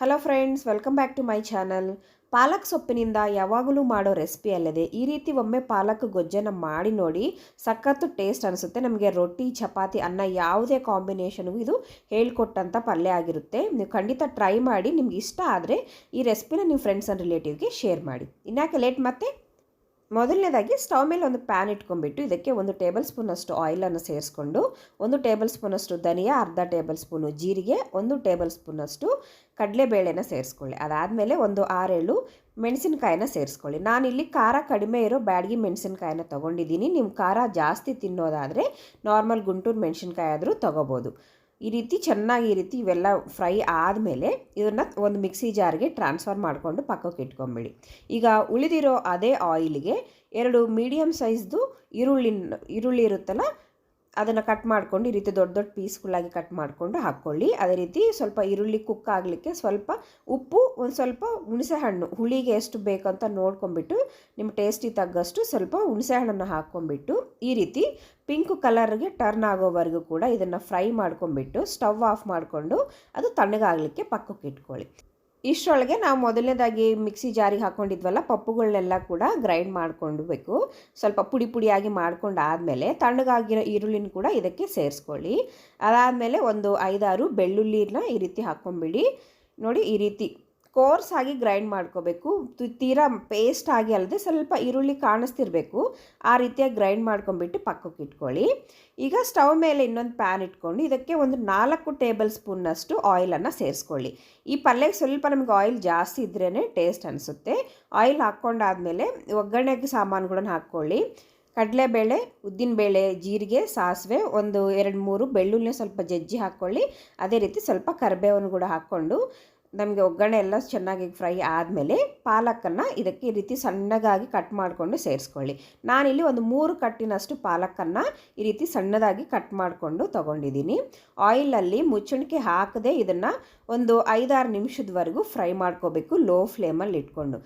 Hello friends welcome back to my channel palak ಸೊಪ್ಪಿನಿಂದ ಯಾವಾಗಲೂ ಮಾಡೋ recipe ಅಲ್ಲದೆ ಈ ರೀತಿ ಒಮ್ಮೆ ಪಾಲಕ್ ಗೊಜ್ಜನ್ನು ಮಾಡಿ ನೋಡಿ ಸಖತ್ತು ಟೇಸ್ಟ್ ಅನಿಸುತ್ತೆ. ನಮಗೆ ರೊಟ್ಟಿ, ಚಪಾತಿ, ಅನ್ನ ಯಾವುದೇ ಕಾಂಬಿನೇಷನ್ಗೂ ಇದು ಹೇಳ್ಕೊಟ್ಟಂಥ ಪಲ್ಯ ಆಗಿರುತ್ತೆ. ನೀವು ಖಂಡಿತ ಟ್ರೈ ಮಾಡಿ, ನಿಮ್ಗೆ ಇಷ್ಟ ಆದರೆ ಈ ರೆಸಿಪಿನ ನೀವು ಫ್ರೆಂಡ್ಸ್ ಆ್ಯಂಡ್ ರಿಲೇಟಿವ್ಗೆ ಶೇರ್ ಮಾಡಿ. ಇನ್ಯಾಕೆ ಲೇಟ್ ಮತ್ತೆ? ಮೊದಲನೇದಾಗಿ ಸ್ಟವ್ ಮೇಲೆ ಒಂದು ಪ್ಯಾನ್ ಇಟ್ಕೊಂಡ್ಬಿಟ್ಟು ಇದಕ್ಕೆ ಒಂದು ಟೇಬಲ್ ಸ್ಪೂನಷ್ಟು ಆಯಿಲನ್ನು ಸೇರಿಸ್ಕೊಂಡು, ಒಂದು ಟೇಬಲ್ ಸ್ಪೂನಷ್ಟು ಧನಿಯಾ, ಅರ್ಧ ಟೇಬಲ್ ಸ್ಪೂನು ಜೀರಿಗೆ, ಒಂದು ಟೇಬಲ್ ಸ್ಪೂನಷ್ಟು ಕಡಲೆಬೇಳೆನ ಸೇರಿಸ್ಕೊಳ್ಳಿ. ಅದಾದಮೇಲೆ ಒಂದು ಆರೇಳು ಮೆಣಸಿನ್ಕಾಯಿನ ಸೇರಿಸ್ಕೊಳ್ಳಿ. ನಾನಿಲ್ಲಿ ಖಾರ ಕಡಿಮೆ ಇರೋ ಬ್ಯಾಡಗಿ ಮೆಣಸಿನ್ಕಾಯಿನ ತೊಗೊಂಡಿದ್ದೀನಿ. ನಿಮ್ಮ ಖಾರ ಜಾಸ್ತಿ ತಿನ್ನೋದಾದರೆ ನಾರ್ಮಲ್ ಗುಂಟೂರು ಮೆಣಸಿನ್ಕಾಯಿ ಆದರೂ ತೊಗೋಬೋದು. ಈ ರೀತಿ ಚೆನ್ನಾಗಿ ಈ ರೀತಿ ಇವೆಲ್ಲ ಫ್ರೈ ಆದಮೇಲೆ ಇದನ್ನು ಒಂದು ಮಿಕ್ಸಿ ಜಾರ್ಗೆ ಟ್ರಾನ್ಸ್ಫರ್ ಮಾಡಿಕೊಂಡು ಪಕ್ಕಕ್ಕೆ ಇಟ್ಕೊಂಬಿಡಿ. ಈಗ ಉಳಿದಿರೋ ಅದೇ ಆಯಿಲ್ಗೆ ಎರಡು ಮೀಡಿಯಮ್ ಸೈಜ್ದು ಈರುಳ್ಳಿ ಈರುಳ್ಳಿ ಇರುತ್ತಲ್ಲ ಅದನ್ನು ಕಟ್ ಮಾಡ್ಕೊಂಡು ಈ ರೀತಿ ದೊಡ್ಡ ದೊಡ್ಡ ಪೀಸ್ಗಳಾಗಿ ಕಟ್ ಮಾಡಿಕೊಂಡು ಹಾಕ್ಕೊಳ್ಳಿ ಅದೇ ರೀತಿ ಸ್ವಲ್ಪ ಈರುಳ್ಳಿ ಕುಕ್ ಆಗಲಿಕ್ಕೆ ಸ್ವಲ್ಪ ಉಪ್ಪು, ಒಂದು ಸ್ವಲ್ಪ ಹುಣಸೆ ಹಣ್ಣು ಹುಳಿಗೆ ಎಷ್ಟು ಬೇಕು ಅಂತ ನೋಡ್ಕೊಂಬಿಟ್ಟು ನಿಮ್ಮ ಟೇಸ್ಟಿಗೆ ತಗ್ಗಷ್ಟು ಸ್ವಲ್ಪ ಹುಣಸೆ ಹಣ್ಣನ್ನು ಹಾಕ್ಕೊಂಬಿಟ್ಟು ಈ ರೀತಿ ಪಿಂಕ್ ಕಲರ್ಗೆ ಟರ್ನ್ ಆಗೋವರೆಗೂ ಕೂಡ ಇದನ್ನು ಫ್ರೈ ಮಾಡ್ಕೊಂಬಿಟ್ಟು ಸ್ಟವ್ ಆಫ್ ಮಾಡಿಕೊಂಡು ಅದು ತಣ್ಣಗಾಗಲಿಕ್ಕೆ ಪಕ್ಕಕ್ಕೆ ಇಟ್ಕೊಳ್ಳಿ. ಇಷ್ಟರೊಳಗೆ ನಾವು ಮೊದಲನೇದಾಗಿ ಮಿಕ್ಸಿ ಜಾರಿಗೆ ಹಾಕ್ಕೊಂಡಿದ್ವಲ್ಲ ಪಪ್ಪುಗಳನ್ನೆಲ್ಲ ಕೂಡ ಗ್ರೈಂಡ್ ಮಾಡ್ಕೊಂಡ್ಬೇಕು. ಸ್ವಲ್ಪ ಪುಡಿ ಪುಡಿಯಾಗಿ ಮಾಡ್ಕೊಂಡಾದಮೇಲೆ ತಣ್ಣಗಾಗಿರೋ ಈರುಳ್ಳಿನ ಕೂಡ ಇದಕ್ಕೆ ಸೇರಿಸ್ಕೊಳ್ಳಿ. ಅದಾದಮೇಲೆ ಒಂದು ಐದಾರು ಬೆಳ್ಳುಳ್ಳಿನ ಈ ರೀತಿ ಹಾಕ್ಕೊಂಬಿಡಿ. ನೋಡಿ ಈ ರೀತಿ ಕೋರ್ಸ್ ಆಗಿ ಗ್ರೈಂಡ್ ಮಾಡ್ಕೋಬೇಕು. ತೀರಾ ಪೇಸ್ಟ್ ಆಗಿ ಅಲ್ಲದೆ ಸ್ವಲ್ಪ ಈರುಳ್ಳಿ ಕಾಣಿಸ್ತಿರ್ಬೇಕು. ಆ ರೀತಿಯಾಗಿ ಗ್ರೈಂಡ್ ಮಾಡ್ಕೊಂಬಿಟ್ಟು ಪಕ್ಕಕ್ಕೆ ಇಟ್ಕೊಳ್ಳಿ. ಈಗ ಸ್ಟವ್ ಮೇಲೆ ಇನ್ನೊಂದು ಪ್ಯಾನ್ ಇಟ್ಕೊಂಡು ಇದಕ್ಕೆ ಒಂದು ನಾಲ್ಕು ಟೇಬಲ್ ಸ್ಪೂನ್ನಷ್ಟು ಆಯಿಲನ್ನು ಸೇರಿಸ್ಕೊಳ್ಳಿ. ಈ ಪಲ್ಯಕ್ಕೆ ಸ್ವಲ್ಪ ನಮಗೆ ಆಯಿಲ್ ಜಾಸ್ತಿ ಇದ್ರೇ ಟೇಸ್ಟ್ ಅನಿಸುತ್ತೆ. ಆಯಿಲ್ ಹಾಕ್ಕೊಂಡಾದಮೇಲೆ ಒಗ್ಗರಣೆಗೆ ಸಾಮಾನುಗಳನ್ನು ಹಾಕ್ಕೊಳ್ಳಿ. ಕಡಲೆಬೇಳೆ, ಉದ್ದಿನಬೇಳೆ, ಜೀರಿಗೆ, ಸಾಸಿವೆ, ಒಂದು ಎರಡು ಮೂರು ಬೆಳ್ಳುಳ್ಳಿ ಸ್ವಲ್ಪ ಜಜ್ಜಿ ಹಾಕ್ಕೊಳ್ಳಿ. ಅದೇ ರೀತಿ ಸ್ವಲ್ಪ ಕರಿಬೇವನ್ನು ಕೂಡ ಹಾಕ್ಕೊಂಡು ನಮಗೆ ಒಗ್ಗರಣೆ ಎಲ್ಲ ಚೆನ್ನಾಗಿ ಫ್ರೈ ಆದಮೇಲೆ ಪಾಲಕನ್ನು ಇದಕ್ಕೆ ಈ ರೀತಿ ಸಣ್ಣದಾಗಿ ಕಟ್ ಮಾಡಿಕೊಂಡು ಸೇರಿಸ್ಕೊಳ್ಳಿ. ನಾನಿಲ್ಲಿ ಒಂದು ಮೂರು ಕಟ್ಟಿನಷ್ಟು ಪಾಲಕನ್ನು ಈ ರೀತಿ ಸಣ್ಣದಾಗಿ ಕಟ್ ಮಾಡಿಕೊಂಡು ತೊಗೊಂಡಿದ್ದೀನಿ. ಆಯಿಲಲ್ಲಿ ಮುಚ್ಚಣಿಕೆ ಹಾಕದೆ ಇದನ್ನು ಒಂದು ಐದಾರು ನಿಮಿಷದವರೆಗೂ ಫ್ರೈ ಮಾಡ್ಕೋಬೇಕು, ಲೋ ಫ್ಲೇಮಲ್ಲಿ ಇಟ್ಕೊಂಡು.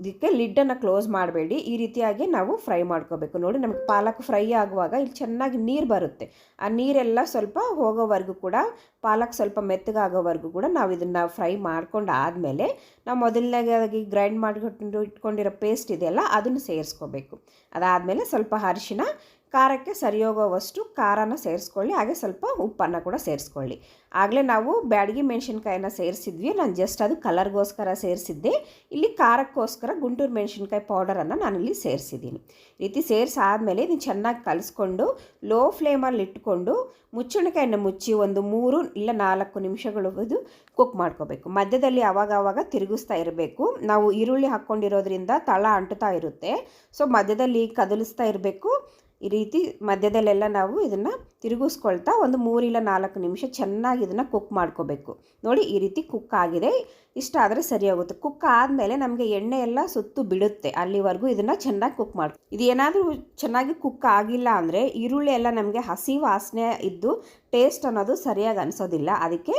ಇದಕ್ಕೆ ಲಿಡ್ಡನ್ನು ಕ್ಲೋಸ್ ಮಾಡಬೇಡಿ. ಈ ರೀತಿಯಾಗಿ ನಾವು ಫ್ರೈ ಮಾಡ್ಕೋಬೇಕು. ನೋಡಿ ನಮಗೆ ಪಾಲಕ್ ಫ್ರೈ ಆಗುವಾಗ ಇಲ್ಲಿ ಚೆನ್ನಾಗಿ ನೀರು ಬರುತ್ತೆ. ಆ ನೀರೆಲ್ಲ ಸ್ವಲ್ಪ ಹೋಗೋವರೆಗೂ ಕೂಡ, ಪಾಲಕ್ ಸ್ವಲ್ಪ ಮೆತ್ತಗಾಗೋವರೆಗೂ ಕೂಡ ನಾವು ಇದನ್ನು ಫ್ರೈ ಮಾಡ್ಕೊಂಡು ಆದಮೇಲೆ ನಾವು ಮೊದಲನೇದಾಗಿ ಗ್ರೈಂಡ್ ಮಾಡಿಕೊಂಡು ಇಟ್ಕೊಂಡಿರೋ ಪೇಸ್ಟ್ ಇದೆಯಲ್ಲ, ಅದನ್ನು ಸೇರಿಸ್ಕೋಬೇಕು. ಅದಾದಮೇಲೆ ಸ್ವಲ್ಪ ಅರಿಶಿನ ಖಾರಕ್ಕೆ ಸರಿ ಹೋಗೋವಷ್ಟು ಖಾರನ ಸೇರಿಸ್ಕೊಳ್ಳಿ, ಹಾಗೆ ಸ್ವಲ್ಪ ಉಪ್ಪನ್ನು ಕೂಡ ಸೇರಿಸ್ಕೊಳ್ಳಿ. ಆಗಲೇ ನಾವು ಬ್ಯಾಡಗಿ ಮೆಣಸಿನ್ಕಾಯಿನ ಸೇರಿಸಿದ್ವಿ, ನಾನು ಜಸ್ಟ್ ಅದು ಕಲರ್ಗೋಸ್ಕರ ಸೇರಿಸಿದ್ದೆ. ಇಲ್ಲಿ ಖಾರಕ್ಕೋಸ್ಕರ ಗುಂಟೂರು ಮೆಣಸಿನ್ಕಾಯಿ ಪೌಡರನ್ನು ನಾನಿಲ್ಲಿ ಸೇರಿಸಿದ್ದೀನಿ. ರೀತಿ ಸೇರಿಸಾದ್ಮೇಲೆ ಇದನ್ನು ಚೆನ್ನಾಗಿ ಕಲಿಸ್ಕೊಂಡು ಲೋ ಫ್ಲೇಮಲ್ಲಿ ಇಟ್ಕೊಂಡು ಮುಚ್ಚಣಕಾಯನ್ನು ಮುಚ್ಚಿ ಒಂದು ಮೂರು ಇಲ್ಲ ನಾಲ್ಕು ನಿಮಿಷಗಳು ಕುಕ್ ಮಾಡ್ಕೋಬೇಕು. ಮಧ್ಯದಲ್ಲಿ ಆವಾಗ ಆವಾಗ ತಿರುಗಿಸ್ತಾ ಇರಬೇಕು. ನಾವು ಈರುಳ್ಳಿ ಹಾಕ್ಕೊಂಡಿರೋದ್ರಿಂದ ತಳ ಅಂಟುತ್ತಾ ಇರುತ್ತೆ. ಸೊ ಮಧ್ಯದಲ್ಲಿ ಕದಲಿಸ್ತಾ ಇರಬೇಕು. ಈ ರೀತಿ ಮಧ್ಯದಲ್ಲೆಲ್ಲ ನಾವು ಇದನ್ನು ತಿರುಗಿಸ್ಕೊಳ್ತಾ ಒಂದು ಮೂರಿಲ್ಲ ನಾಲ್ಕು ನಿಮಿಷ ಚೆನ್ನಾಗಿ ಇದನ್ನು ಕುಕ್ ಮಾಡ್ಕೋಬೇಕು. ನೋಡಿ ಈ ರೀತಿ ಕುಕ್ ಆಗಿದೆ. ಇಷ್ಟ ಆದರೆ ಸರಿಯಾಗುತ್ತೆ ಕುಕ್ ಆದಮೇಲೆ ನಮಗೆ ಎಣ್ಣೆ ಎಲ್ಲ ಸುತ್ತು ಬಿಡುತ್ತೆ. ಅಲ್ಲಿವರೆಗೂ ಇದನ್ನು ಚೆನ್ನಾಗಿ ಕುಕ್ ಮಾಡಿ, ಇದು ಏನಾದರೂ ಚೆನ್ನಾಗಿ ಕುಕ್ ಆಗಿಲ್ಲ ಅಂದರೆ ಈರುಳ್ಳಿ ಎಲ್ಲ ನಮಗೆ ಹಸಿ ವಾಸನೆ ಇದ್ದು ಟೇಸ್ಟ್ ಅನ್ನೋದು ಸರಿಯಾಗಿ ಅನಿಸೋದಿಲ್ಲ. ಅದಕ್ಕೆ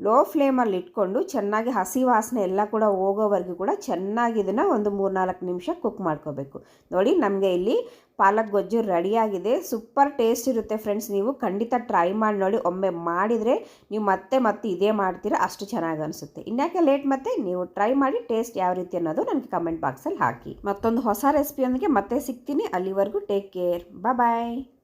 ಲೋ ಫ್ಲೇಮಲ್ಲಿ ಇಟ್ಕೊಂಡು ಚೆನ್ನಾಗಿ ಹಸಿ ವಾಸನೆ ಎಲ್ಲ ಕೂಡ ಹೋಗೋವರೆಗೂ ಕೂಡ ಚೆನ್ನಾಗಿ ಇದನ್ನು ಒಂದು ಮೂರು ನಾಲ್ಕು ನಿಮಿಷ ಕುಕ್ ಮಾಡ್ಕೋಬೇಕು. ನೋಡಿ, ನಮಗೆ ಇಲ್ಲಿ ಪಾಲಕ್ ಗೊಜ್ಜು ರೆಡಿಯಾಗಿದೆ. ಸೂಪರ್ ಟೇಸ್ಟ್ ಇರುತ್ತೆ ಫ್ರೆಂಡ್ಸ್. ನೀವು ಖಂಡಿತ ಟ್ರೈ ಮಾಡಿ ನೋಡಿ. ಒಮ್ಮೆ ಮಾಡಿದರೆ ನೀವು ಮತ್ತೆ ಮತ್ತೆ ಇದೇ ಮಾಡ್ತೀರಾ, ಅಷ್ಟು ಚೆನ್ನಾಗಿ ಅನಿಸುತ್ತೆ. ಇನ್ಯಾಕೆ ಲೇಟ್ ಮತ್ತೆ? ನೀವು ಟ್ರೈ ಮಾಡಿ ಟೇಸ್ಟ್ ಯಾವ ರೀತಿ ಅನ್ನೋದು ನನಗೆ ಕಮೆಂಟ್ ಬಾಕ್ಸಲ್ಲಿ ಹಾಕಿ. ಮತ್ತೊಂದು ಹೊಸ ರೆಸಿಪಿಯೊಂದಿಗೆ ಮತ್ತೆ ಸಿಗ್ತೀನಿ. ಅಲ್ಲಿವರೆಗೂ ಟೇಕ್ ಕೇರ್. ಬಾಯ್.